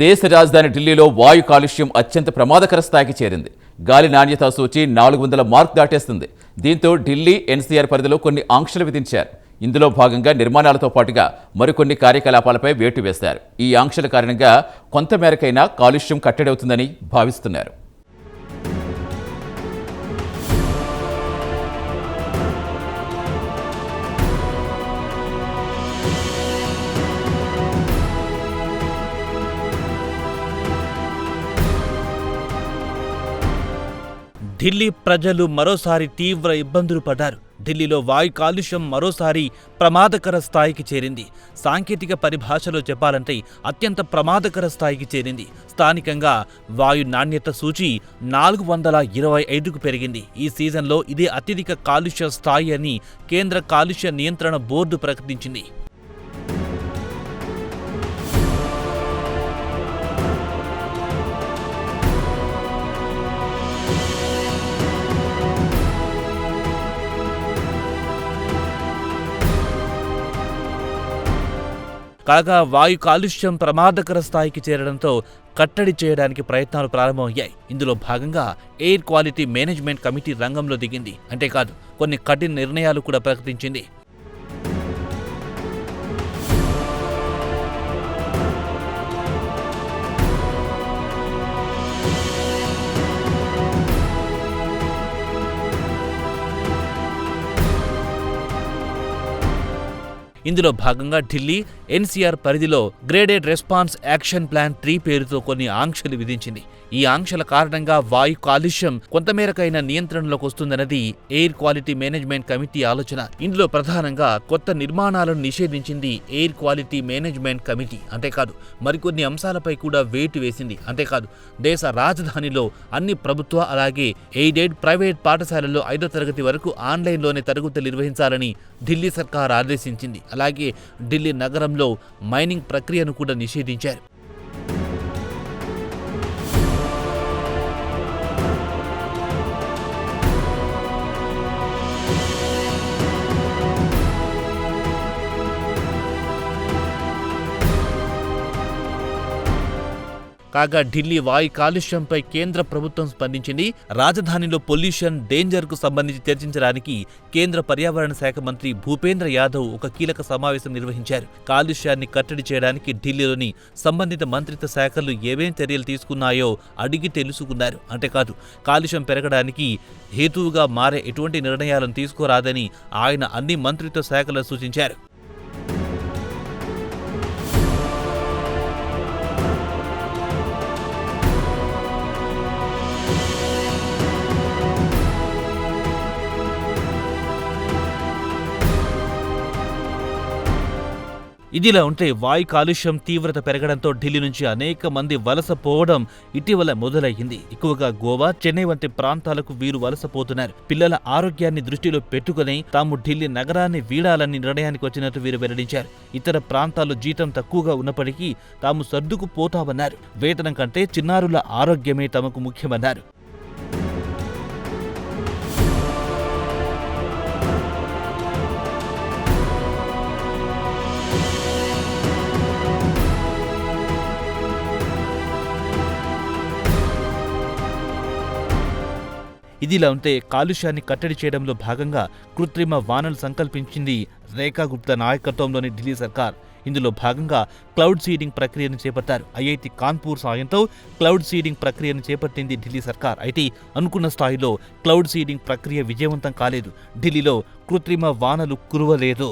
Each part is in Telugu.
దేశ రాజధాని ఢిల్లీలో వాయు కాలుష్యం అత్యంత ప్రమాదకర స్థాయికి చేరింది. గాలి నాణ్యత సూచి నాలుగు వందల మార్క్ దాటేస్తుంది. దీంతో ఢిల్లీ ఎన్సీఆర్ పరిధిలో కొన్ని ఆంక్షలు విధించారు. ఇందులో భాగంగా నిర్మాణాలతో పాటుగా మరికొన్ని కార్యకలాపాలపై వేటు వేశారు. ఈ ఆంక్షల కారణంగా కొంతమేరకైనా కాలుష్యం కట్టడవుతుందని భావిస్తున్నారు. ఢిల్లీ ప్రజలు మరోసారి తీవ్ర ఇబ్బందులు పడ్డారు. ఢిల్లీలో వాయు కాలుష్యం మరోసారి ప్రమాదకర స్థాయికి చేరింది. సాంకేతిక పరిభాషలో చెప్పాలంటే అత్యంత ప్రమాదకర స్థాయికి చేరింది. స్థానికంగా వాయు నాణ్యత సూచి నాలుగు వందల ఇరవై ఐదుకు పెరిగింది. ఈ సీజన్లో ఇదే అత్యధిక కాలుష్య స్థాయి అని కేంద్ర కాలుష్య నియంత్రణ బోర్డు ప్రకటించింది. కాగా వాయు కాలుష్యం ప్రమాదకర స్థాయికి చేరడంతో కట్టడి చేయడానికి ప్రయత్నాలు ప్రారంభమయ్యాయి. ఇందులో భాగంగా ఎయిర్ క్వాలిటీ మేనేజ్మెంట్ కమిటీ రంగంలో దిగింది. అంతేకాదు కొన్ని కఠిన నిర్ణయాలు కూడా ప్రకటించింది. ఇందులో భాగంగా ఢిల్లీ ఎన్సీఆర్ పరిధిలో graded response action plan three పేరుతో కొన్ని ఆంక్షలు విధించింది. ఈ ఆంక్షల కారణంగా వాయు కాలుష్యం కొంతమేరకైన నియంత్రణలోకి వస్తుందన్నది ఎయిర్ క్వాలిటీ మేనేజ్మెంట్ కమిటీ ఆలోచన. ఇందులో ప్రధానంగా కొత్త నిర్మాణాలను నిషేధించింది ఎయిర్ క్వాలిటీ మేనేజ్మెంట్ కమిటీ. అంతేకాదు మరికొన్ని అంశాలపై కూడా వేటు వేసింది. అంతేకాదు దేశ రాజధానిలో అన్ని ప్రభుత్వ అలాగే ఎయిడెడ్ ప్రైవేట్ పాఠశాలల్లో ఐదో తరగతి వరకు ఆన్లైన్లోనే తరగతులు నిర్వహించాలని ఢిల్లీ సర్కార్ ఆదేశించింది. అలాగే ఢిల్లీ నగరంలో మైనింగ్ ప్రక్రియను కూడా నిషేధించారు. కాగా ఢిల్లీ వాయు కాలుష్యంపై కేంద్ర ప్రభుత్వం స్పందించింది. రాజధానిలో పొల్యూషన్ డేంజర్కు సంబంధించి చర్చించడానికి కేంద్ర పర్యావరణ శాఖ మంత్రి భూపేంద్ర యాదవ్ ఒక కీలక సమావేశం నిర్వహించారు. కాలుష్యాన్ని కట్టడి చేయడానికి ఢిల్లీలోని సంబంధిత మంత్రిత్వ శాఖలు ఏమేం చర్యలు తీసుకున్నాయో అడిగి తెలుసుకున్నారు. అంతేకాదు కాలుష్యం పెరగడానికి హేతువుగా మారే ఎటువంటి నిర్ణయాలను తీసుకోరాదని ఆయన అన్ని మంత్రిత్వ శాఖలను సూచించారు. ఇదిలా ఉంటే వాయు కాలుష్యం తీవ్రత పెరగడంతో ఢిల్లీ నుంచి అనేక మంది వలస పోవడం ఇటీవల మొదలయ్యింది. ఎక్కువగా గోవా చెన్నై వంటి ప్రాంతాలకు వీరు వలస పోతున్నారు. పిల్లల ఆరోగ్యాన్ని దృష్టిలో పెట్టుకుని తాము ఢిల్లీ నగరాన్ని వీడాలని నిర్ణయానికి వచ్చినట్టు వీరు వెల్లడించారు. ఇతర ప్రాంతాల్లో జీతం తక్కువగా ఉన్నప్పటికీ తాము సర్దుకుపోతామన్నారు వేతనం కంటే చిన్నారుల ఆరోగ్యమే తమకు ముఖ్యమన్నారు. ఇదిలా ఉంటే కాలుష్యాన్ని కట్టడి చేయడంలో భాగంగా కృత్రిమ వానలు సంకల్పించింది రేఖా గుప్తా నాయకత్వంలోని ఢిల్లీ సర్కార్. ఇందులో భాగంగా క్లౌడ్ సీడింగ్ ప్రక్రియను చేపట్టారు. ఐఐటి కాన్పూర్ సాయంతో క్లౌడ్ సీడింగ్ ప్రక్రియను చేపట్టింది ఢిల్లీ సర్కార్. అయితే అనుకున్న స్థాయిలో క్లౌడ్ సీడింగ్ ప్రక్రియ విజయవంతం కాలేదు. ఢిల్లీలో కృత్రిమ వానలు కురవలేదు.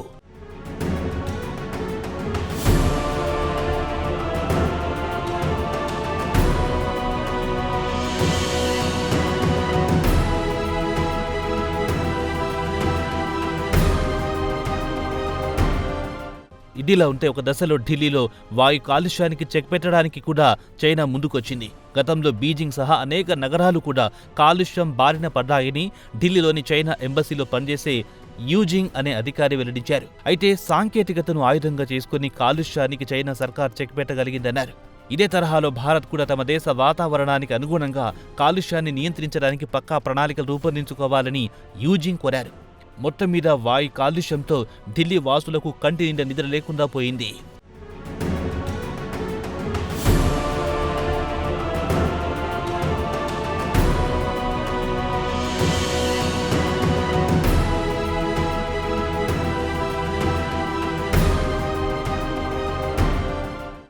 ఇదిలా ఉంటే ఒక దశలో ఢిల్లీలో వాయు కాలుష్యానికి చెక్ పెట్టడానికి కూడా చైనా ముందుకొచ్చింది. గతంలో బీజింగ్ సహా అనేక నగరాలు కూడా కాలుష్యం బారిన పడ్డాయని ఢిల్లీలోని చైనా ఎంబసీలో పనిచేసే యూజింగ్ అనే అధికారి వెల్లడించారు. అయితే సాంకేతికతను ఆయుధంగా చేసుకుని కాలుష్యానికి చైనా సర్కార్ చెక్ పెట్టగలిగిందన్నారు. ఇదే తరహాలో భారత్ కూడా తమ దేశ వాతావరణానికి అనుగుణంగా కాలుష్యాన్ని నియంత్రించడానికి పక్కా ప్రణాళికలు రూపొందించుకోవాలని యూజింగ్ కోరారు. మొత్తం మీద వాయు కాలుష్యంతో ఢిల్లీ వాసులకు కంటి నిండా నిద్ర లేకుండా పోయింది.